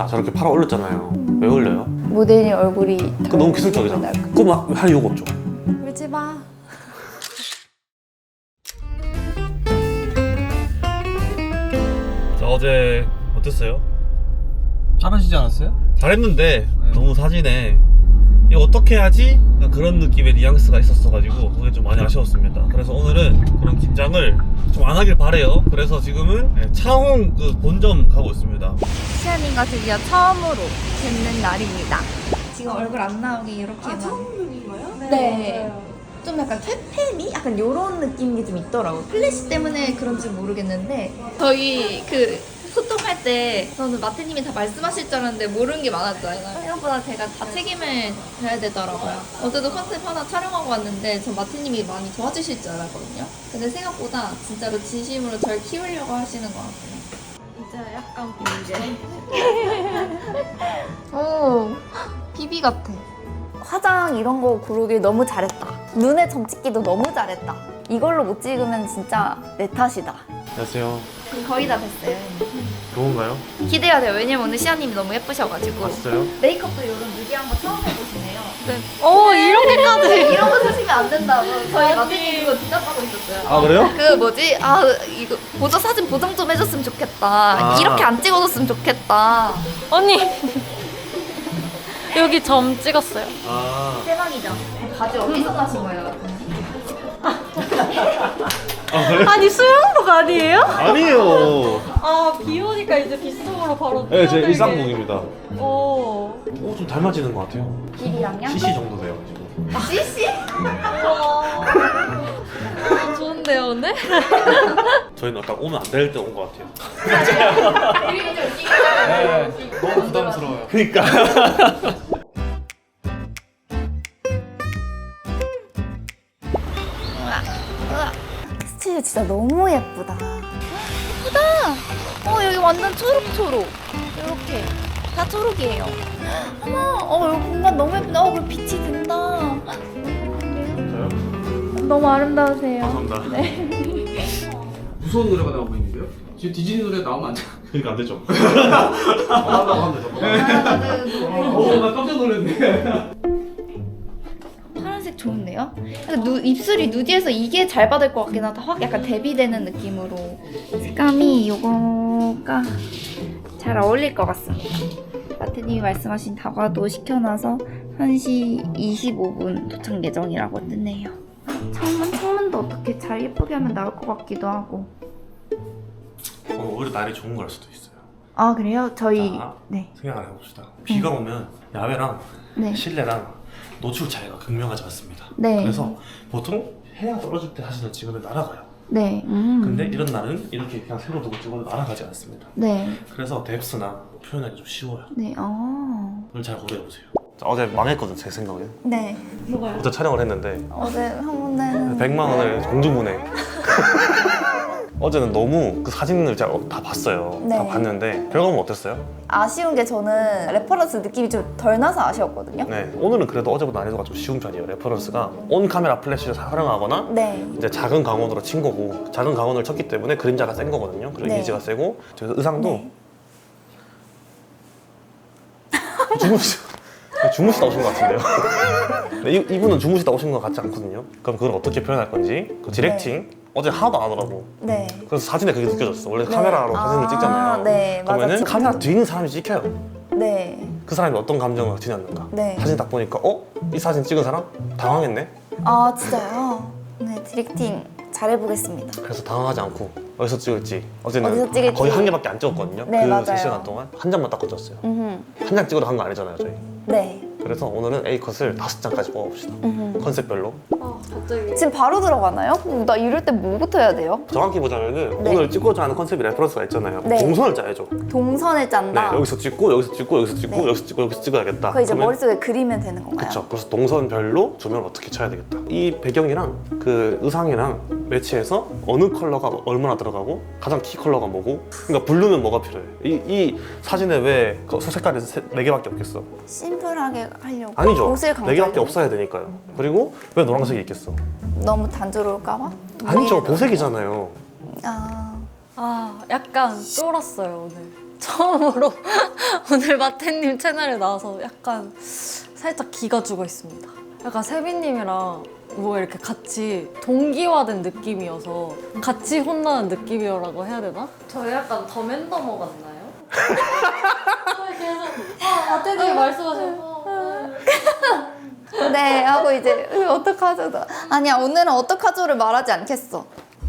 자 저렇게 팔아 올렸잖아요. 왜 올려요? 모델님 얼굴이 그 너무 기술적이잖아. 그거 막할 이유가 없죠. 울지 마. 자 어제 어땠어요? 잘하시지 않았어요? 잘했는데 네. 너무 사진에 이거 어떻게 하지? 그런 느낌의 뉘앙스가 있었어가지고 그게 좀 많이 아쉬웠습니다. 그래서 오늘은 그런 긴장을 좀 안 하길 바래요. 그래서 지금은 네, 차홍 그 본점 가고 있습니다. 시아님과 드디어 처음으로 뵙는 날입니다. 지금 얼굴 안 나오게 이렇게만. 아, 처음인가요? 네. 좀 약간 퇴폐미? 약간 요런 느낌이 좀 있더라고. 플래시 때문에 그런지 모르겠는데 저희 그 소통할 때 저는 마태님이 다 말씀하실 줄 알았는데 모르는 게 많았잖아요. 생각보다 제가 다 책임을 져야 되더라고요. 어제도 컨셉 하나 촬영하고 왔는데 전 마태님이 많이 도와주실 줄 알았거든요. 근데 생각보다 진짜로 진심으로 절 키우려고 하시는 것 같아요. 이제 약간 비비. 오, 비비 같아. 화장 이런 거 고르길 너무 잘했다. 눈에 점 찍기도 너무 잘했다. 이걸로 못 찍으면 진짜 내 탓이다. 안녕하세요. 거의 다 됐어요. 좋은가요? 기대가 돼요. 왜냐면 오늘 시아님이 너무 예쁘셔가지고. 진짜요? 메이크업도 이런 누디한 거 처음 해보시네요. 네. 오 이렇게까지 이런 거 사시면 안 된다고. 저희 마태님 그거 대답하고 있었어요. 아 그래요? 그 뭐지? 아 이거 보조 사진 보정 좀 해줬으면 좋겠다. 아. 이렇게 안 찍어줬으면 좋겠다. 언니 여기 점 찍었어요 아, 대박이죠. 바지 어디서 나신 거예요? 아? 아니 수영복 아니에요? 아니에요. 아비 오니까 이제 빗속으로 바로 네, 제 뛰어들게. 일상복입니다. 오 오, 좀 닮아지는 것 같아요. 비비랑요? CC 정도 돼요 지금. CC? 우와 아, 좋은데요 오늘? 저희는 약간 오면 안 될 때 온 것 같아요. 그리고 좀 웃기게 너무 부담스러워요. 그니까. 스틸 진짜 너무 예쁘다. 예쁘다. 어 여기 완전 초록초록. 이렇게 다 초록이에요. 어머, 어 여기 공간 너무 예쁘다. 어 그리고 빛이 든다. 저요? 너무 아름다우세요. 감사합니다. 무서운 노래가 나오고 있는데요? 지금 디즈니 노래 나오면 안 돼. 그러니까 안 되죠. 한다고 하면 되죠. 오, 나 깜짝 놀랐네. 좋은데요? 약간 누, 입술이 누디해서 이게 잘 받을 것 같긴 하다. 확 약간 대비되는 느낌으로. 색감이 요거가 잘 어울릴 것 같습니다. 마트님이 말씀하신 다과도 시켜놔서 1시 25분 도착 예정이라고 뜨네요. 창문, 창문도 어떻게 잘 예쁘게 하면 나올 것 같기도 하고. 오늘 오히려 날이 좋은 걸 수도 있어요. 아, 그래요? 저희. 자. 네. 생각을 해봅시다. 비가 오면 야외랑 네. 실내랑 노출 차이가 극명하지 않습니다. 네. 그래서 보통 해가 떨어질 때 사진을 찍으면 날아가요. 네. 음. 근데 이런 날은 이렇게 그냥 세로 두고 찍어도 날아가지 않습니다. 네. 그래서 뎁스나 표현하기 좀 쉬워요. 네. 어. 그걸 잘 고려해보세요. 어제 망했거든 제 생각에. 네. 뭐가요? 어제 촬영을 했는데 어제 한 번은. 100만 원을 공중분해. 어제는 너무 그 사진을 제가 다 봤어요. 네. 다 봤는데 결과는 어땠어요? 아쉬운 게 저는 레퍼런스 느낌이 좀 덜 나서 아쉬웠거든요. 네, 오늘은 그래도 어제보다 난이도가 좀 쉬운 편이에요. 레퍼런스가 온 카메라 플래시를 활용하거나 네. 이제 작은 강원으로 친 거고 작은 강원을 쳤기 때문에 그림자가 센 거거든요. 그리고 네. 이미지가 세고 저 의상도 네. 주무시 주무시다 오신 것 같은데요. 네, 이, 이분은 주무시다 오신 것 같지 않거든요. 그럼 그걸 어떻게 표현할 건지 그 디렉팅 어제 하나도 안 하더라고. 네. 그래서 사진에 그게 느껴졌어. 원래 네. 카메라로 아, 사진을 찍잖아요. 네, 맞아. 그러면은 지금- 카메라 뒤에 있는 사람이 찍혀요. 네. 그 사람이 어떤 감정을 지녔는가. 네. 사진 딱 보니까 어? 이 사진 찍은 사람? 당황했네. 아, 진짜요? 네, 디렉팅 잘 해보겠습니다. 그래서 당황하지 않고 어디서 찍을지 어제는 어디서 찍을지. 거의 한 개밖에 안 찍었거든요. 네, 그 맞아요. 3시간 동안 한 장만 딱 꽂혔어요. 음흠. 한 장 찍어도 한거 아니잖아요, 저희. 네. 그래서 오늘은 A 컷을 다섯 장까지 뽑아봅시다. 음흠. 컨셉별로. 아 갑자기 지금 바로 들어가나요? 그럼 나 이럴 때 뭐부터 해야 돼요? 정확히 보자면은 네. 오늘 찍고자 하는 컨셉이 레퍼런스가 있잖아요. 네. 동선을 짜야죠. 동선을 네, 짠다. 여기서 찍고 여기서 찍고 여기서 찍고 네. 여기서 찍고 여기서 찍어야겠다. 그거 이제 그러면- 머릿속에 그리면 되는 건가요? 그쵸. 그래서 동선별로 조명을 어떻게 쳐야 되겠다. 이 배경이랑 그 의상이랑 매치해서 어느 컬러가 얼마나 들어가고 가장 키 컬러가 뭐고 그러니까 블루는 뭐가 필요해. 이, 이 사진에 왜그 색깔이 세- 네 개밖에 없겠어? 심플하게 하려고. 아니죠. 옷을 네 개밖에 강조하려고. 없어야 되니까요. 그리고 왜 노란색이 있겠어? 너무 단조로울까봐? 아니죠. 보색이잖아요. 넣- 아, 아 약간 쫄았어요 오늘 처음으로 오늘 마태님 채널에 나와서 약간 살짝 기가 죽어 있습니다. 약간 세빈님이랑 뭐 이렇게 같이 동기화된 느낌이어서 같이 혼나는 느낌이라고 해야 되나? 저희 약간 더맨더머 같나요? 저희 계속 아 마태님이 말씀하신 네 하고 이제 으, 어떡하죠? 나. 아니야 오늘은 어떡하죠를 말하지 않겠어.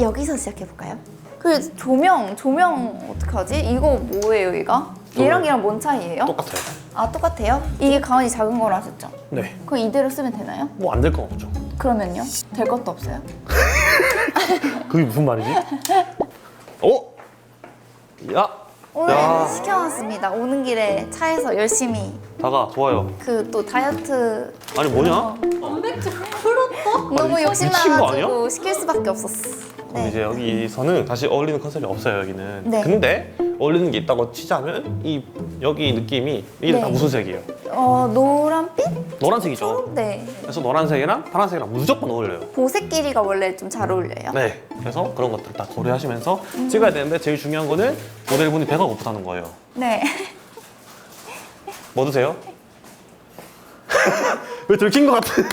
여기서 시작해 볼까요? 그 조명 조명 어떡하지? 이거 뭐예요 이가? 얘랑 얘랑 뭔 차이예요? 똑같아요. 아 똑같아요? 이게 가만히 작은 거라 하셨죠? 네. 그럼 이대로 쓰면 되나요? 뭐 안 될 건 없죠. 그러면요? 될 것도 없어요? 그게 무슨 말이지? 어? 야! 오늘 야. 시켜놨습니다. 오는 길에 차에서 열심히 다가 좋아요. 그 또 다이어트 아니 뭐냐? 단백질 풀었다? 너무 미친 거 욕심나가지고 아니야? 시킬 수밖에 없었어. 그럼 네. 이제 여기서는 다시 어울리는 컨셉이 없어요 여기는. 네. 근데 어울리는 게 있다고 치자면 이 여기 느낌이 이게 네. 다 무슨 색이에요? 어 노란빛? 노란색이죠. 네. 그래서 노란색이랑 파란색이랑 무조건 어울려요. 보색 길이가 원래 좀 잘 어울려요. 네. 그래서 그런 것들 다 고려하시면서 찍어야 되는데 제일 중요한 거는 모델분이 배가 고프다는 거예요. 네. 뭐 드세요? 왜 들킨 것 같은?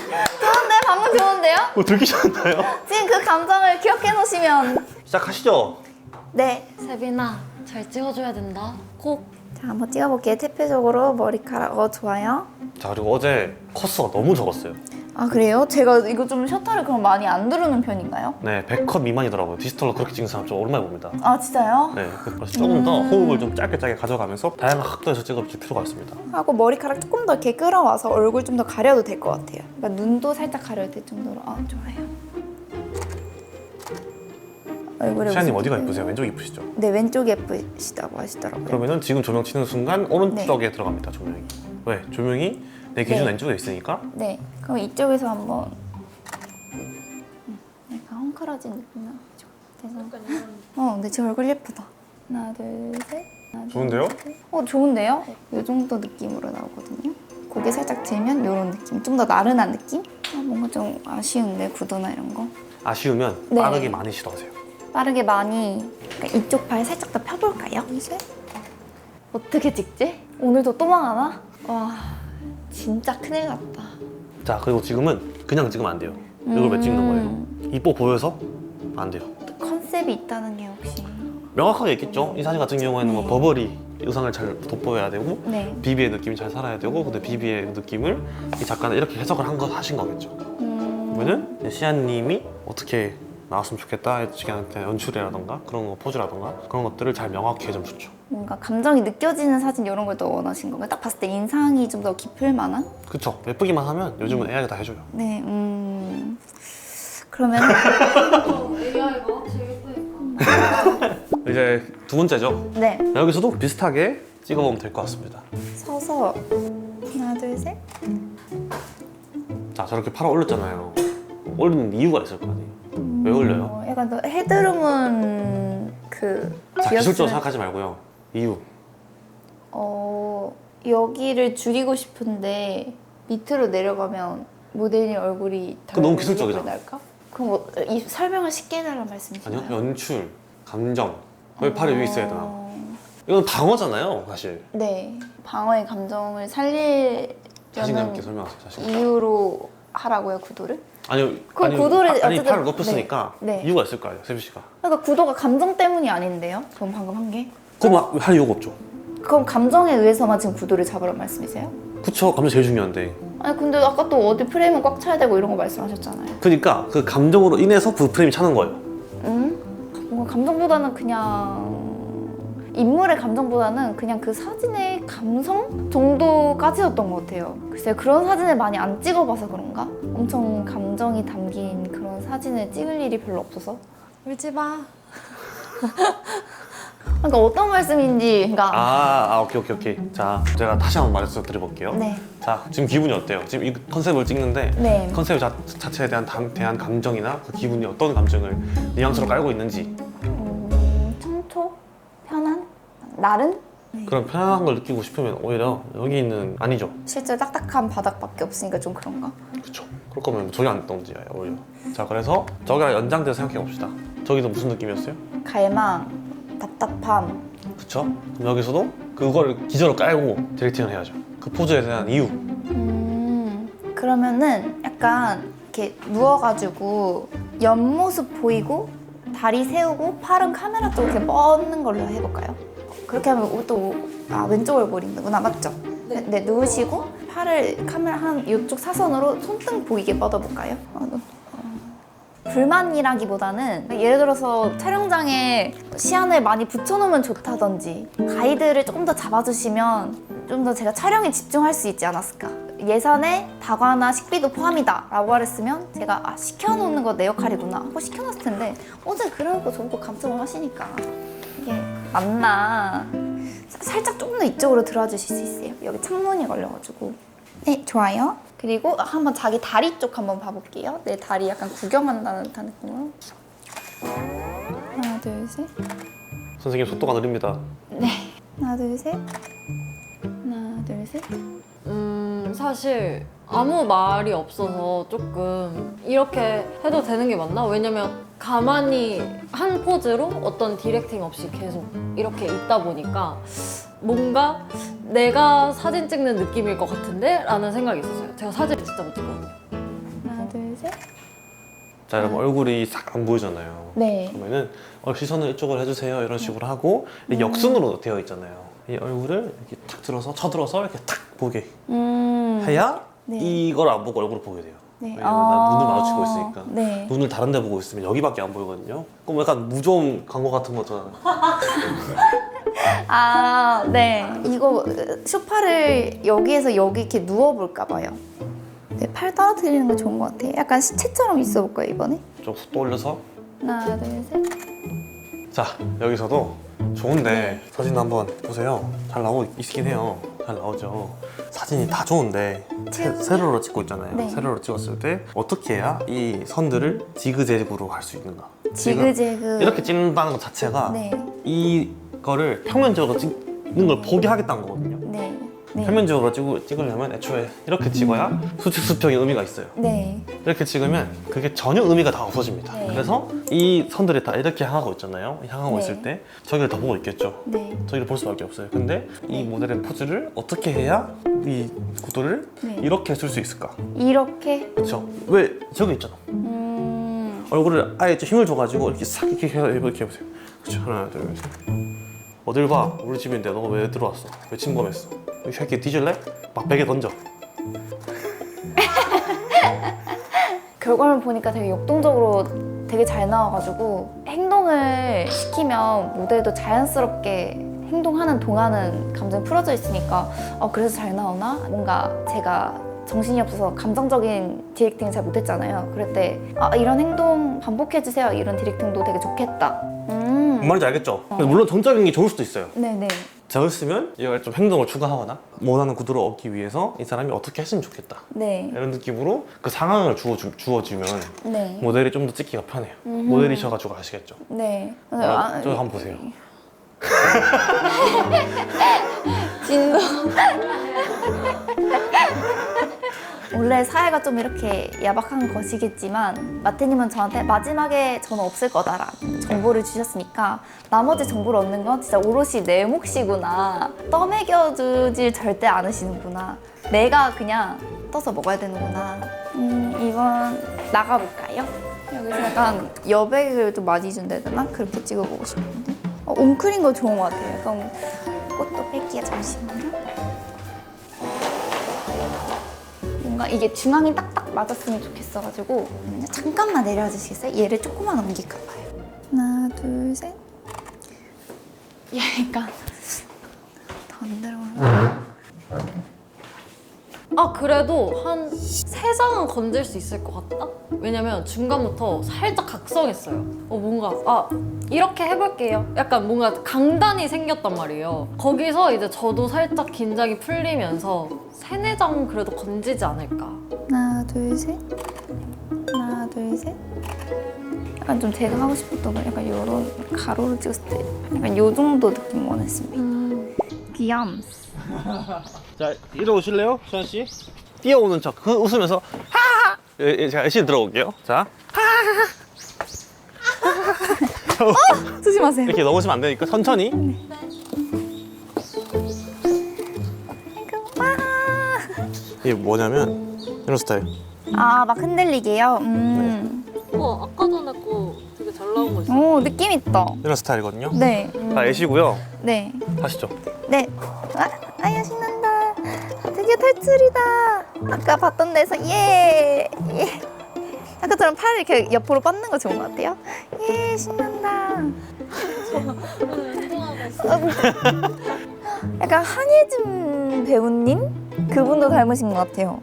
좋은데요? 뭐 들키셨나요? 지금 그 감정을 기억해 놓으시면 시작하시죠. 네. 세빈아 잘 찍어줘야 된다. 꼭. 자 한번 찍어볼게요. 대표적으로 머리카락 어 좋아요. 자 그리고 어제 커스가 너무 적었어요. 아 그래요? 제가 이거 좀 셔터를 그럼 많이 안 두르는 편인가요? 네, 100컷 미만이더라고요. 디지털로 그렇게 찍는 사람 좀 오랜만에 봅니다. 아 진짜요? 네, 그래서 조금 더 호흡을 좀 짧게 짧게 가져가면서 다양한 각도에서 찍어줄 필요가 있습니다. 하고 머리카락 조금 더 이렇게 끌어와서 얼굴 좀 더 가려도 될 것 같아요. 그러니까 눈도 살짝 가려도 될 정도로 아 좋아요. 얼굴에 시아님 어디가 예쁘세요? 왼쪽 이쁘시죠? 네 왼쪽 예쁘시다고 하시더라고요. 그러면은 지금 조명 치는 순간 오른쪽에 들어갑니다. 조명이. 왜? 조명이 내 기준 네. 왼쪽에 있으니까 네, 그럼 이쪽에서 한번 음, 약간 헝클어진 느낌 나죠. 그래서 어, 근데 제 얼굴 예쁘다. 하나, 둘, 셋. 하나, 둘, 좋은데요? 셋. 어, 좋은데요? 이 정도 느낌으로 나오거든요. 고개 살짝 들면 이런 느낌, 좀 더 나른한 느낌? 아, 뭔가 좀 아쉬운데 구도나 이런 거. 아쉬우면 네. 빠르게 많이 실어가세요. 빠르게 많이 그러니까 이쪽 발 살짝 더 펴볼까요? 이제 어떻게 찍지? 오늘도 또 망하나? 와, 진짜 큰일 났다. 자, 그리고 지금은 그냥 찍으면 안 돼요. 이걸 왜 찍는 음. 거예요? 이뻐 보여서 안 돼요. 컨셉이 있다는 게 혹시? 명확하게 있겠죠? 이 사진 같은 경우에는 뭐 네. 버버리 의상을 잘 돋보여야 되고 네. 비비의 느낌이 잘 살아야 되고 근데 비비의 느낌을 이 작가는 이렇게 해석을 한 거 하신 거겠죠. 음, 그러면은 이제 시안님이 어떻게 나왔으면 좋겠다 시간한테 연출이라던가 그런 거 포즈라던가 그런 것들을 잘 명확히 해주면 좋죠. 뭔가 감정이 느껴지는 사진 이런 걸 더 원하신 건가요? 딱 봤을 때 인상이 좀 더 깊을 만한? 그쵸? 예쁘기만 하면 요즘은 AI가 다 해줘요. 네, 음. 그러면 AI가. 이제 두 번째죠. 네 여기서도 비슷하게 찍어보면 될 것 같습니다. 서서 하나 둘 셋. 자 저렇게 팔아 올렸잖아요. 올리는 이유가 있을 거 아니에요. 왜 올려요? 어, 약간 더 헤드룸은 그 자 기술적으로 비었으면- 생각하지 말고요. 이유. 어 여기를 줄이고 싶은데 밑으로 내려가면 모델님 얼굴이 덜 너무 기술적이잖아. 나올까? 그럼 뭐, 이 설명을 쉽게 해달라는 말씀이신가요? 아니요 연출, 감정 왜 팔이 위에 있어야 되나? 어, 이건 방어잖아요, 사실. 네 방어의 감정을 살리려는 자신감 있게 설명하세요, 자신. 이유로 하라고요 구도를? 아니요, 그 아니, 구도를 아, 아니 어쨌든- 팔을 높였으니까 네. 네. 이유가 있을 거예요, 세비 씨가. 그러니까 구도가 감정 때문이 아닌데요? 전 방금 한 게. 그럼 할 이유가 없죠. 그럼 감정에 의해서만 지금 구도를 잡으란 말씀이세요? 그쵸, 감정 제일 중요한데. 아니 근데 아까 또 어디 프레임은 꽉 차야 되고 이런 거 말씀하셨잖아요. 그러니까 그 감정으로 인해서 그 프레임이 차는 거예요. 응? 뭔가 감정보다는 그냥 인물의 감정보다는 그냥 그 사진의 감성 정도까지였던 것 같아요. 글쎄요 그런 사진을 많이 안 찍어봐서 그런가? 엄청 감정이 담긴 그런 사진을 찍을 일이 별로 없어서. 울지 마. 그러니까 어떤 말씀인지 그러니까 아, 아, 오케이, 오케이, 오케이. 자, 제가 다시 한번 말해서 드려볼게요. 네. 자, 지금 기분이 어때요? 지금 이 컨셉을 찍는데 네. 컨셉 자, 자체에 대한 감, 대한 감정이나 그 기분이 어떤 감정을 뉘앙스로 깔고 있는지 나른? 그런 편안한 걸 느끼고 싶으면 오히려 여기 있는 아니죠. 실제로 딱딱한 바닥밖에 없으니까 좀 그런가? 그쵸. 그럴 거면 저기 앉던지 오히려. 자, 그래서 저기랑 연장돼서 생각해 봅시다. 저기도 무슨 느낌이었어요? 갈망, 답답함, 그쵸? 그럼 여기서도 그거를 기저로 깔고 디렉팅을 해야죠. 그 포즈에 대한 이유. 음, 그러면은 약간 이렇게 누워가지고 옆모습 보이고 다리 세우고 팔은 카메라 쪽으로 이렇게 뻗는 걸로 해볼까요? 그렇게 하면 또 아, 왼쪽을 보이는구나 맞죠? 네. 네, 누우시고 팔을 카메라 한 이쪽 사선으로 손등 보이게 뻗어볼까요? 어, 눈- 어. 불만이라기보다는 예를 들어서 촬영장에 시안을 많이 붙여놓으면 좋다든지 가이드를 조금 더 잡아주시면 좀 더 제가 촬영에 집중할 수 있지 않았을까 예산에 다과나 식비도 포함이다 라고 말했으면 제가 아 시켜놓는 거 내 역할이구나 하고 시켜놨을 텐데 어제 그러고 저러고 감점을 하시니까 이게 맞나? 사- 살짝 조금 더 이쪽으로 들어와 주실 수 있어요? 여기 창문이 걸려가지고. 네 좋아요. 그리고 한번 자기 다리 쪽 한번 봐볼게요. 내 다리 약간 구경한다는 듯한 느낌으로. 하나 둘 셋. 선생님 속도가 느립니다. 하나 둘 셋. 하나 둘 셋. 음, 사실 아무 말이 없어서 조금 이렇게 해도 되는 게 맞나? 왜냐면 가만히 한 포즈로 어떤 디렉팅 없이 계속 이렇게 있다 보니까 뭔가 내가 사진 찍는 느낌일 것 같은데? 라는 생각이 있었어요. 제가 사진을 진짜 못 찍거든요. 하나 둘 셋 자, 여러분 얼굴이 싹 안 보이잖아요. 네. 그러면은 어, 시선을 이쪽으로 해주세요 이런 식으로 하고 이렇게 역순으로 되어 있잖아요. 이 얼굴을 이렇게 탁 들어서 쳐들어서 이렇게 탁 보게 음. 해야 네. 이걸 안 보고 얼굴을 보게 돼요. 네. 왜냐면 난 눈을 아. 마주치고 있으니까. 네. 눈을 다른 데 보고 있으면 여기밖에 안 보이거든요. 그럼 약간 무좀 광고 같은 거잖아요. 아, 네. 이거 쇼파를 여기에서 여기 이렇게 누워볼까 봐요. 네, 팔 떨어뜨리는 거 좋은 것 같아요. 약간 시체처럼 있어볼까요, 이번에? 좀 속도 올려서. 하나, 둘, 셋. 자, 여기서도 좋은데 사진 한번 보세요. 잘 나오고 있긴 해요. 잘 나오죠. 사진이 다 좋은데 세? 세로로 찍고 있잖아요. 네. 세로로 찍었을 때 어떻게 해야 이 선들을 지그재그로 할 수 있는가? 지그재그. 이렇게 찍는다는 것 자체가 네. 이거를 평면적으로 찍는 걸 포기 하겠다는 거거든요. 네. 네. 평면적으로 찍, 찍으려면 애초에 이렇게 찍어야 수직 수평의 의미가 있어요. 네. 이렇게 찍으면 그게 전혀 의미가 다 없어집니다. 네. 그래서 이 선들이 다 이렇게 향하고 있잖아요. 향하고 네. 있을 때 저기를 더 보고 있겠죠. 네. 저기를 볼 수밖에 없어요. 근데 이 모델의 포즈를 어떻게 해야 이 구도를 네. 이렇게 쓸 수 있을까? 이렇게. 그렇죠? 왜 저기 있잖아. 음. 얼굴을 아예 좀 힘을 줘가지고 이렇게 싹 이렇게 해 이렇게 해보세요. 그렇죠? 하나, 둘, 셋. 어딜 봐? 우리 집인데 너 왜 들어왔어? 왜 침범했어? 이 새끼 뒤질래? 막 베개 던져. 결과물 보니까 되게 역동적으로 되게 잘 나와가지고 행동을 시키면 모델도 자연스럽게 행동하는 동안은 감정이 풀어져 있으니까 어 그래서 잘 나오나? 뭔가 제가 정신이 없어서 감정적인 디렉팅을 잘 못했잖아요. 그럴 때 아, 이런 행동 반복해주세요. 이런 디렉팅도 되게 좋겠다. 음. 뭔 말인지 알겠죠? 근데 물론 전적인 게 좋을 수도 있어요. 네네. 저였으면 얘가 좀 행동을 추가하거나 원하는 구도를 얻기 위해서 이 사람이 어떻게 했으면 좋겠다. 네. 이런 느낌으로 그 상황을 주어 주, 주어주면 네. 모델이 좀 더 찍기가 편해요. 음. 모델이셔가지고 아시겠죠? 네. 아, 저 한번 보세요. 진도. 원래 사회가 좀 이렇게 야박한 것이겠지만 마태님은 저한테 마지막에 저는 없을 거다라는 정보를 주셨으니까 나머지 정보를 얻는 건 진짜 오롯이 내 몫이구나. 떠먹여주질 절대 않으시는구나. 내가 그냥 떠서 먹어야 되는구나. 음 이번 나가볼까요? 여기서 약간 여백을 좀 많이 준다 해야 되나? 그렇게 찍어보고 싶은데. 어, 웅크린 거 좋은 것 같아요. 약간 꽃도 뺄게요. 잠시만요 뭔가 이게 중앙이 딱딱 맞았으면 좋겠어가지고 잠깐만 내려와 주시겠어요? 얘를 조금만 옮길까 봐요 하나 둘 셋 얘가 더 안 들어오나? 아 그래도 한 세 장은 건질 수 있을 것 같다? 왜냐면 중간부터 살짝 각성했어요. 어 뭔가 아 이렇게 해볼게요. 약간 뭔가 강단이 생겼단 말이에요. 거기서 이제 저도 살짝 긴장이 풀리면서 세네 장 그래도 건지지 않을까? 하나 둘셋. 하나 둘셋. 약간 좀 제가 하고 싶었던 건 약간 요런 가로를 찍었을 때 약간 요 정도 느낌 원했습니다. 귀염 자, 이리 오실래요? 수현 씨? 뛰어오는 척, 그 웃으면서, 하하! 예, 예, 제가 열심히 들어볼게요. 자, 조심하세요. 어? 이렇게 넘어지면 안 되니까 천천히. 네. 아. 이게 뭐냐면, 이런 스타일. 아, 막 흔들리게요. 음. 어, 아까 전에 거 되게 잘 나온 거 있어. 오, 느낌 있다. 이런 스타일이거든요. 네. 음. 자, 애시고요. 네. 하시죠. 네. 아, 탈출이다. 아까 봤던 데서 예. 예. 아까처럼 팔을 이렇게 옆으로 뻗는 거 좋은 것 같아요. 예, 신난다. 약간 한예준 배우님 그분도 닮으신 것 같아요.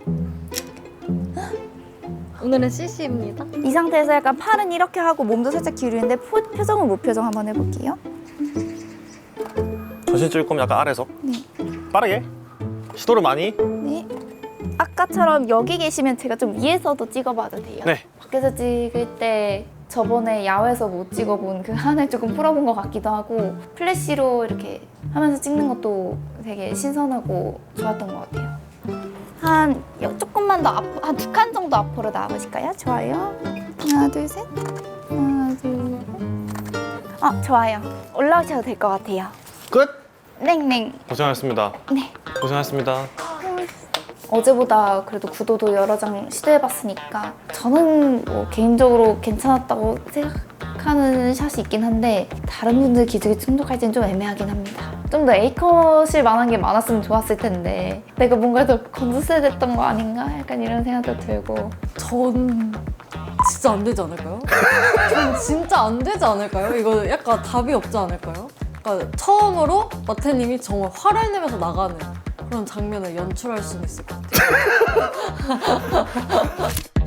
오늘은 CC입니다. 이 상태에서 약간 팔은 이렇게 하고 몸도 살짝 기울이는데 포, 표정은 무표정 한번 해볼게요. 전신 찍을 거면 약간 아래서. 빠르게. 시도를 많이. 네. 아까처럼 여기 계시면 제가 좀 위에서도 찍어봐도 돼요. 네. 밖에서 찍을 때 저번에 야외에서 못 찍어본 그 한을 조금 풀어본 것 같기도 하고 플래시로 이렇게 하면서 찍는 것도 되게 신선하고 좋았던 것 같아요. 한 요- 조금만 더 앞, 한 두 칸 정도 앞으로 나와보실까요? 좋아요. 하나, 둘, 셋. 하나, 둘, 셋. 어, 좋아요. 올라오셔도 될 것 같아요. 끝. 땡땡. 고생하셨습니다. 네. 고생하셨습니다. 어제보다 그래도 구도도 여러 장 시도해봤으니까 저는 뭐 개인적으로 괜찮았다고 생각하는 샷이 있긴 한데 다른 분들 기준에 충족할지는 좀 애매하긴 합니다. 좀 더 A컷일 만한 게 많았으면 좋았을 텐데 내가 뭔가 더 건졌어야 됐던 거 아닌가? 약간 이런 생각도 들고 전 진짜 안 되지 않을까요? 전 진짜 안 되지 않을까요? 이거 약간 답이 없지 않을까요? 그러니까 처음으로 마태님이 정말 화를 내면서 나가는 그런 장면을 연출할 수는 있을 것 같아요.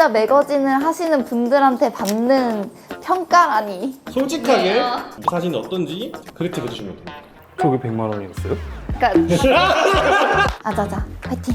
진짜 매거진을 하시는 분들한테 받는 평가라니. 솔직하게? 사진이 어떤지 그렇게 해주시면 됩니다. 저게 100만 원이었어요? 그러니까. 아자자. 파이팅